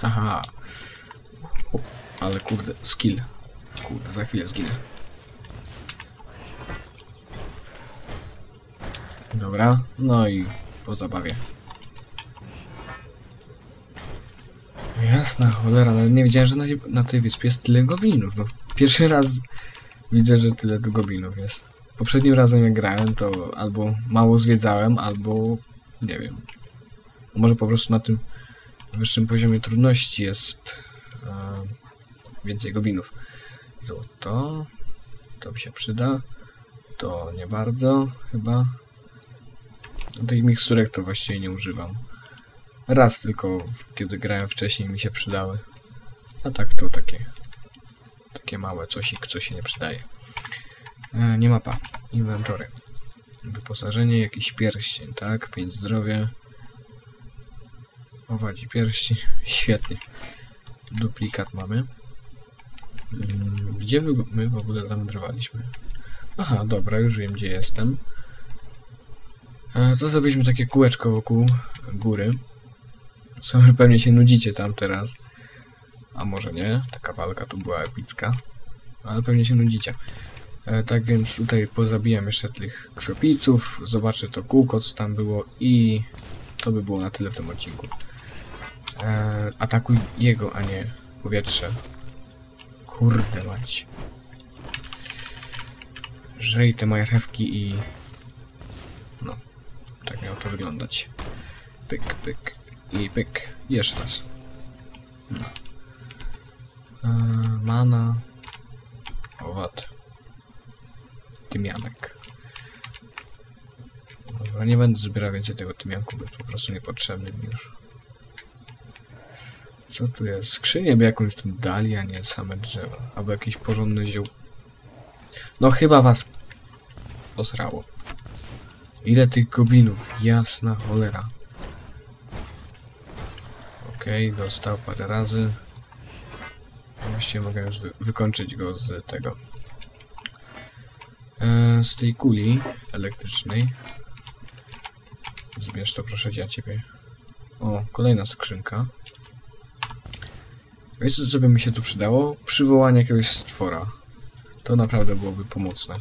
Haha. O, ale kurde, skill. Kurde, za chwilę zginę. Dobra, no i po zabawie. Jasna cholera, nawet nie wiedziałem, że na, na tej wyspie jest tyle goblinów. No, pierwszy raz widzę, że tyle tu goblinów jest. Poprzednim razem jak grałem, to albo mało zwiedzałem, albo nie wiem. Może po prostu na tym wyższym poziomie trudności jest e, więcej goblinów. Złoto, to mi się przyda. To nie bardzo, chyba. No, tych miksturek to właściwie nie używam. Raz tylko, kiedy grałem wcześniej, mi się przydały. A tak to takie takie małe cosik, co się nie przydaje. E, nie mapa. Inwentory. Wyposażenie, jakiś pierścień, tak? 5 zdrowia. Owadzi pierścień. Świetnie. Duplikat mamy. Mm, Gdzie my w ogóle zawędrowaliśmy? Aha, dobra, już wiem gdzie jestem. Co zrobiliśmy takie kółeczko wokół góry. Sobie pewnie się nudzicie tam teraz. A może nie? Taka walka tu była epicka. Ale pewnie się nudzicie. E, tak więc tutaj pozabijam jeszcze tych krwiopijców. Zobaczę to kółko, co tam było i to by było na tyle w tym odcinku. E, atakuj jego, a nie powietrze. Kurde mać. Żej te marchewki i... No. Tak miało to wyglądać. Pyk, pyk i pyk. Jeszcze raz. No. E, mana. Owad. Tymianek. Dobra, nie będę zbierał więcej tego tymianku, bo jest po prostu niepotrzebny mi już. Co tu jest? Skrzynię by jakąś tu dali, a nie same drzewa. Albo jakieś porządne ziół. No chyba was osrało. Ile tych goblinów? Jasna cholera. Okej, okay, dostał parę razy. Właściwie mogę już wy wykończyć go z tego. E, z tej kuli elektrycznej. Zbierz to proszę ja ciebie. O, kolejna skrzynka. Wiecie co by mi się tu przydało? Przywołanie jakiegoś stwora. To naprawdę byłoby pomocne.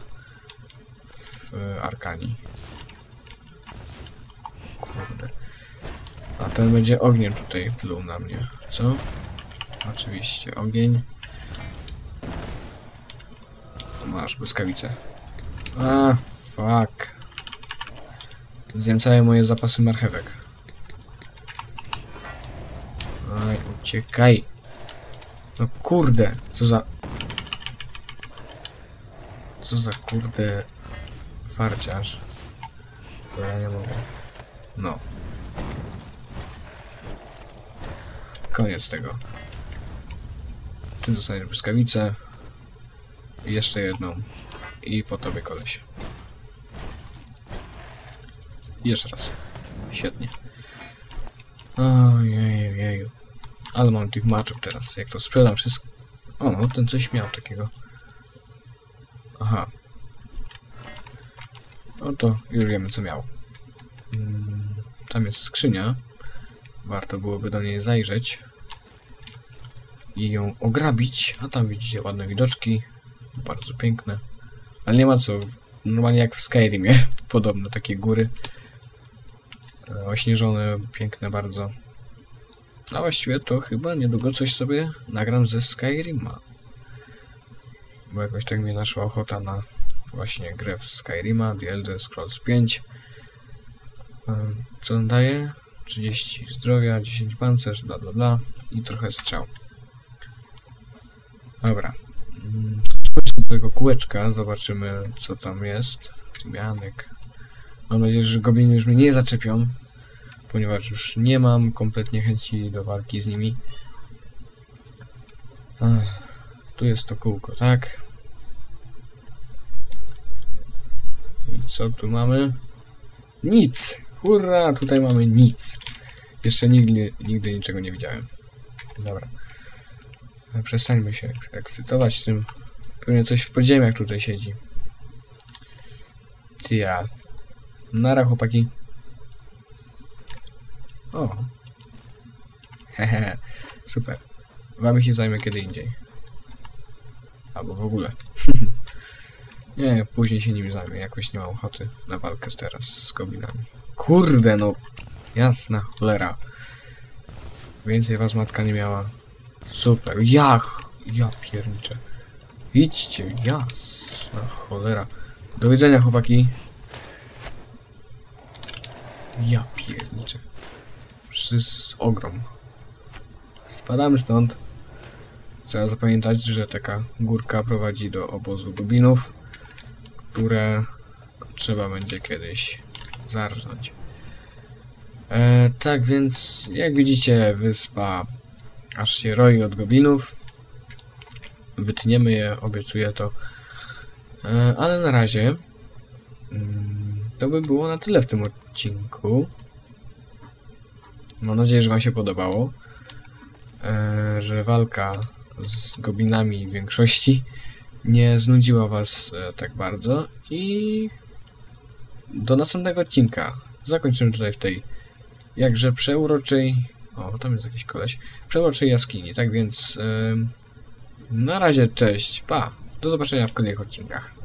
W e, Arkanii. Kurde. A ten będzie ogniem tutaj pluł na mnie. Co? Oczywiście ogień. Masz błyskawicę. A, fuck. Zjem moje zapasy marchewek. Aj, uciekaj. No kurde, co za... Co za kurde... Farciarz. To ja nie mogę. No. Koniec tego. Ty dostaniesz błyskawicę. Jeszcze jedną. I po tobie koleś. Jeszcze raz. Świetnie. Ojeju, jeju. Ale mam tych maczów teraz. Jak to sprzedam wszystko... O, no ten coś miał takiego. Aha. No to już wiemy co miał. Mm, tam jest skrzynia. Warto byłoby do niej zajrzeć i ją ograbić. A tam widzicie ładne widoczki, bardzo piękne. Ale nie ma co, normalnie jak w Skyrimie, podobne takie góry. E, ośnieżone, piękne bardzo. A właściwie to chyba niedługo coś sobie nagram ze Skyrima. Bo jakoś tak mnie naszła ochota na właśnie grę w Skyrima, The Elder Scrolls 5. E, co on daje? 30 zdrowia, 10 pancerz, bla bla bla i trochę strzał. Dobra. Mm, do tego kółeczka, zobaczymy co tam jest. Tymianek. Mam nadzieję, że gobliny już mnie nie zaczepią, ponieważ już nie mam kompletnie chęci do walki z nimi. Tu jest to kółko, tak? I co tu mamy? Nic! Hurra! Tutaj mamy nic. Jeszcze nigdy, nigdy niczego nie widziałem. Dobra. Przestańmy się ekscytować tym. Pewnie coś w podziemiach tutaj siedzi. Tia. Nara, chłopaki. O. Hehe, super. Wami się zajmę kiedy indziej. Albo w ogóle. nie, później się nimi zajmę. Jakoś nie mam ochoty na walkę teraz z goblinami. Kurde, no. Jasna cholera. Więcej was matka nie miała. Super. Jak? Ja pierniczę. Idźcie, jasna cholera. Do widzenia, chłopaki. Ja pierniczę. Jest ogrom. Spadamy stąd. Trzeba zapamiętać, że taka górka prowadzi do obozu goblinów, które trzeba będzie kiedyś zarżnąć. E, tak więc, jak widzicie, wyspa aż się roi od goblinów. Wytniemy je, obiecuję to. E, ale na razie mm, to by było na tyle w tym odcinku. Mam nadzieję, że Wam się podobało. E, że walka z goblinami w większości nie znudziła Was e, tak bardzo. I do następnego odcinka. Zakończymy tutaj w tej jakże przeuroczej. O, tam jest jakiś koleś. Przeuroczej jaskini. Tak więc. na razie, cześć. Pa. Do zobaczenia w kolejnych odcinkach.